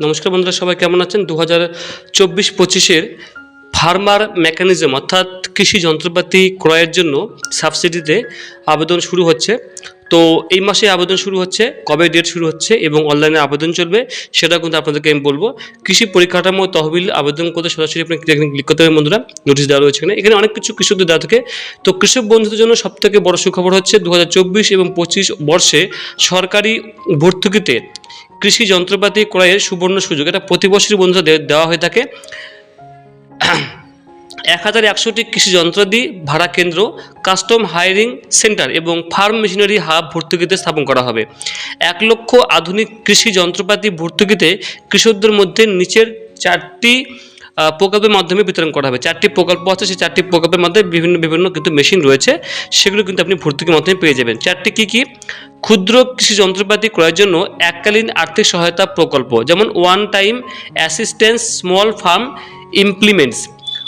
নমস্কার বন্ধুরা সবাই কেমন আছেন? দু হাজার চব্বিশ পঁচিশের ফার্মার মেকানিজম অর্থাৎ কৃষি যন্ত্রপাতি ক্রয়ের জন্য সাবসিডিতে আবেদন শুরু হচ্ছে। তো এই মাসে আবেদন শুরু হচ্ছে, কবে ডেট শুরু হচ্ছে এবং অনলাইনে আবেদন চলবে, সেটা কিন্তু আপনাদেরকে আমি বলব। কৃষি পরিকাঠামো তহবিল আবেদন করতে সরাসরি আপনি ক্লিক করতে হবে বন্ধুরা নোটিশ দেওয়া রয়েছে এখানে। এখানে অনেক কিছু কৃষকদের দেওয়া থাকে। তো কৃষক বন্ধুদের জন্য সব থেকে বড় সুখবর হচ্ছে দু হাজার চব্বিশ এবং পঁচিশ বর্ষে সরকারি ভর্তুকিতে কৃষি যন্ত্রপাতি ক্রয়ের সুবর্ণ সুযোগ। এটা প্রতি বছরই বন্ধুরা দেওয়া হয়ে থাকে। এক হাজার একশোটি কৃষি যন্ত্রাদি ভাড়া কেন্দ্র, কাস্টম হায়ারিং সেন্টার এবং ফার্ম মেশিনারি হাব ভর্তুকিতে স্থাপন করা হবে। এক লক্ষ আধুনিক কৃষি যন্ত্রপাতি ভর্তুকিতে কৃষকদের মধ্যে নিচের চারটি প্রকল্পের মাধ্যমে বিতরণ করা হবে। চারটি প্রকল্প আছে, সেই চারটি প্রকল্পের মধ্যে বিভিন্ন বিভিন্ন কিন্তু মেশিন রয়েছে। সেগুলো কিন্তু আপনি ভর্তুকির মাধ্যমে পেয়ে যাবেন। চারটি কী কী? ক্ষুদ্র কৃষি যন্ত্রপাতি ক্রয়ের জন্য এককালীন আর্থিক সহায়তা প্রকল্প, যেমন one time assistance small farm implements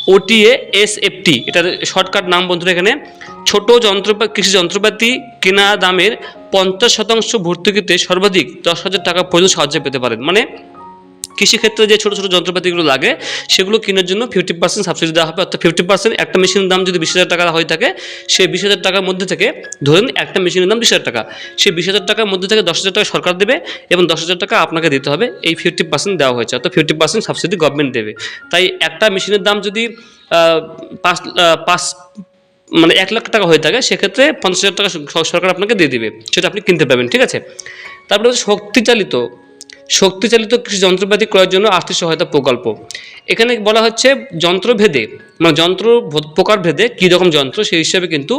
OTA SFT এটার শর্টকাট নাম বন্ধুরা এখানে। ছোট যন্ত্রপাতি কৃষি যন্ত্রপাতি কেনা দামের পঞ্চাশ শতাংশ ভর্তুকিতে সর্বাধিক দশ হাজার টাকা পর্যন্ত সাহায্য পেতে পারেন। মানে কৃষিক্ষেত্রে যে ছোটো ছোটো যন্ত্রপাতিগুলো লাগে, সেগুলো কেনার জন্য ফিফটি পার্সেন্ট সাবসিডি দেওয়া হবে। অর্থাৎ ফিফটি পার্সেন্ট একটা মেশিনের দাম যদি বিশ হাজার টাকা হয়ে থাকে, সেই বিশ হাজার টাকার মধ্যে থেকে ধরুন একটা মেশিনের দাম বিশ হাজার টাকা, সেই বিশ হাজার টাকার মধ্যে থেকে দশ হাজার টাকা সরকার দেবে এবং দশ হাজার টাকা আপনাকে দিতে হবে। এই ফিফটি পার্সেন্ট দেওয়া হয়েছে, অর্থাৎ ফিফটি পার্সেন্ট সাবসিডি গভর্নমেন্ট দেবে। তাই একটা মেশিনের দাম যদি পাঁচ পাঁচ মানে এক লাখ টাকা হয়ে থাকে, সেক্ষেত্রে পঞ্চাশ হাজার টাকা সরকার আপনাকে দিয়ে দিবে। সেটা আপনি কিনতে পারবেন, ঠিক আছে? তারপরে হচ্ছে শক্তিচালিত শক্তিচালিত কৃষি যন্ত্রপাতি ক্রয়ের জন্য আর্থিক সহায়তা প্রকল্প। এখানে বলা হচ্ছে যন্ত্রভেদে মানে যন্ত্র প্রকারভেদে কী রকম যন্ত্র, সেই হিসাবে কিন্তু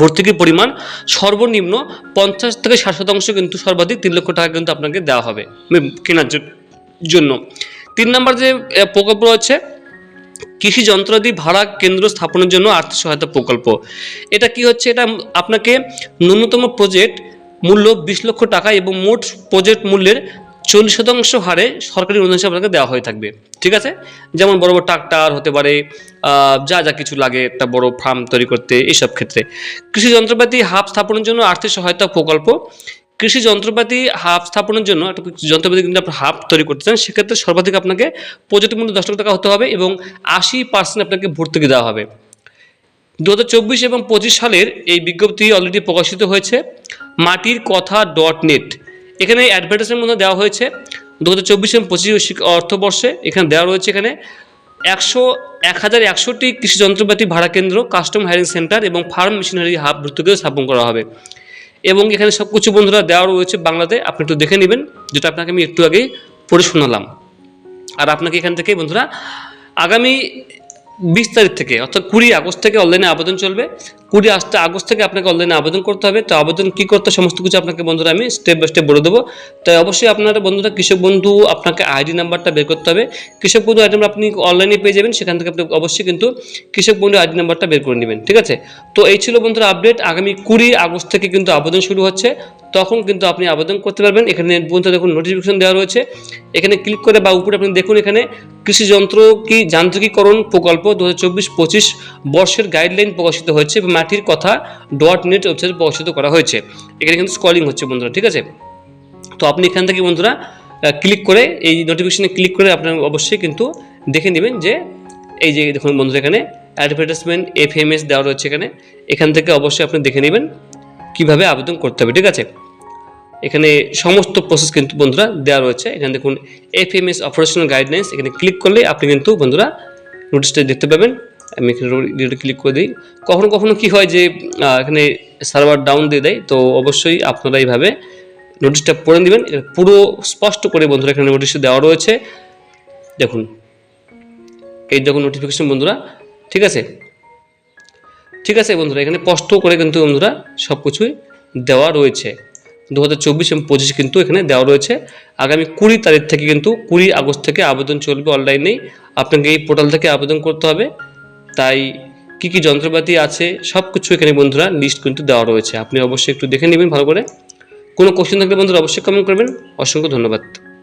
ভর্তুকির পরিমাণ সর্বনিম্ন পঞ্চাশ থেকে ষাট শতাংশ কিন্তু সর্বাধিক তিন লক্ষ টাকা কিন্তু আপনাকে দেওয়া হবে কেনার জন্য। তিন নম্বর যে প্রকল্প রয়েছে, কৃষি যন্ত্রাদি ভাড়া কেন্দ্র স্থাপনের জন্য আর্থিক সহায়তা প্রকল্প। এটা কি হচ্ছে, এটা আপনাকে ন্যূনতম প্রজেক্ট মূল্য বিশ লক্ষ টাকা এবং মোট প্রজেক্ট মূল্যের চল্লিশ শতাংশ হারে সরকারি অনুদান আপনাকে দেওয়া হয়ে থাকবে। ঠিক আছে? যেমন বড় বড় ট্রাক্টর হতে পারে যা যা কিছু লাগে একটা বড় ফার্ম তৈরি করতে এইসব ক্ষেত্রে। কৃষি যন্ত্রপাতি হাব স্থাপনের জন্য আর্থিক সহায়তা প্রকল্প। কৃষি যন্ত্রপাতি হাব স্থাপনের জন্য একটা যন্ত্রপাতি কিন্তু আপনার হাব তৈরি করতে চান, সেক্ষেত্রে সর্বাধিক আপনাকে প্রজেক্ট মূল্য দশ লক্ষ টাকা হতে হবে এবং আশি পার্সেন্ট আপনাকে ভর্তুকি দেওয়া হবে। দু হাজার চব্বিশ এবং পঁচিশ সালের এই বিজ্ঞপ্তি অলরেডি প্রকাশিত হয়েছে। মাটির কথা ডট নেট এখানে অ্যাডভার্টাইজমেন্ট মধ্যে দেওয়া হয়েছে। দু হাজার চব্বিশ এবং পঁচিশ অর্থবর্ষে এখানে দেওয়া রয়েছে এখানে একশো, এক হাজার একশোটি কৃষি যন্ত্রপাতি ভাড়া কেন্দ্র কাস্টম হায়ারিং সেন্টার এবং ফার্ম মেশিনারি হাব ভর্তুকিও স্থাপন করা হবে। এবং এখানে সব কিছু বন্ধুরা দেওয়া রয়েছে বাংলাতে, আপনি একটু দেখে নেবেন, যেটা আপনাকে আমি একটু আগেই পড়ে শোনালাম। আর আপনাকে এখান থেকে বন্ধুরা, আগামী বিশ তারিখ থেকে, অর্থাৎ কুড়ি আগস্ট থেকে অনলাইনে আবেদন চলবে। কুড়ি আসতে আগস্ট থেকে আপনাকে অনলাইনে আবেদন করতে হবে। তো আবেদন কী করতে সমস্ত কিছু আপনাকে বন্ধুরা আমি স্টেপ বাই স্টেপ বলে দেবো। তাই অবশ্যই আপনারা বন্ধুরা, কৃষক বন্ধু, আপনাকে আইডি নাম্বারটা বের করতে হবে। কৃষক বন্ধু আইডি নাম্বার আপনি অনলাইনে পেয়ে যাবেন, সেখান থেকে আপনি অবশ্যই কিন্তু কৃষক বন্ধু আইডি নাম্বারটা বের করে নেবেন, ঠিক আছে? তো এই ছিল বন্ধুরা আপডেট আগামী কুড়ি আগস্ট থেকে কিন্তু আবেদন শুরু হচ্ছে। তখন কিন্তু আপনি আবেদন করতে পারবেন। এখানে বন্ধুরা দেখুন নোটিফিকেশন দেওয়া রয়েছে। এখানে ক্লিক করে বা উপরে আপনি দেখুন এখানে কৃষি যন্ত্র কি যান্ত্রিকীকরণ প্রকল্প দু হাজার চব্বিশ পঁচিশ বর্ষের গাইডলাইন প্রকাশিত হয়েছে মাটির কথা ডট নেট ওয়েবসাইটে প্রকাশিত করা হয়েছে। এখানে কিন্তু স্কলিং হচ্ছে বন্ধুরা, ঠিক আছে? তো আপনি এখান থেকে বন্ধুরা ক্লিক করে এই নোটিফিকেশানে ক্লিক করে আপনার অবশ্যই কিন্তু দেখে নেবেন যে এই যে দেখুন বন্ধুরা এখানে অ্যাডভার্টাইজমেন্ট এফ এম এস দেওয়া রয়েছে এখানে। এখান থেকে অবশ্যই আপনি দেখে নেবেন কীভাবে আবেদন করতে হবে, ঠিক আছে? এখানে সমস্ত প্রসেস কিন্তু বন্ধুরা দেওয়া রয়েছে। এখানে দেখুন F M S operational guidelines এখানে ক্লিক করলে আপনি কিন্তু বন্ধুরা নোটিশটা দেখতে পাবেন। আমি এখানে ক্লিক করে দিই। কখনো কখনো কি হয় যে এখানে সার্ভার ডাউন দিয়ে দেয়, তো অবশ্যই আপনারা এইভাবে নোটিশটা পড়ে নেবেন। পুরো স্পষ্ট করে বন্ধুরা এখানে নোটিশটা দেওয়া রয়েছে। দেখুন, এই দেখুন নোটিফিকেশন বন্ধুরা, ঠিক আছে? ঠিক আছে বন্ধুরা, এখানে স্পষ্ট করে কিন্তু বন্ধুরা সব কিছুই দেওয়া রয়েছে। দু হাজার চব্বিশ এবং পঁচিশ কিন্তু এখানে দেওয়া রয়েছে। আগামী কুড়ি তারিখ থেকে কিন্তু কুড়ি আগস্ট থেকে আবেদন চলবে অনলাইনেই। আপনাকে এই পোর্টাল থেকে আবেদন করতে হবে। তাই কি কি যন্ত্রপাতি আছে সব কিছু এখানে বন্ধুরা লিস্ট কিন্তু দেওয়া রয়েছে। আপনি অবশ্যই একটু দেখে নেবেন ভালো করে। কোনো কোশ্চেন থাকলে বন্ধুরা অবশ্যই কমেন্ট করবেন। অসংখ্য ধন্যবাদ।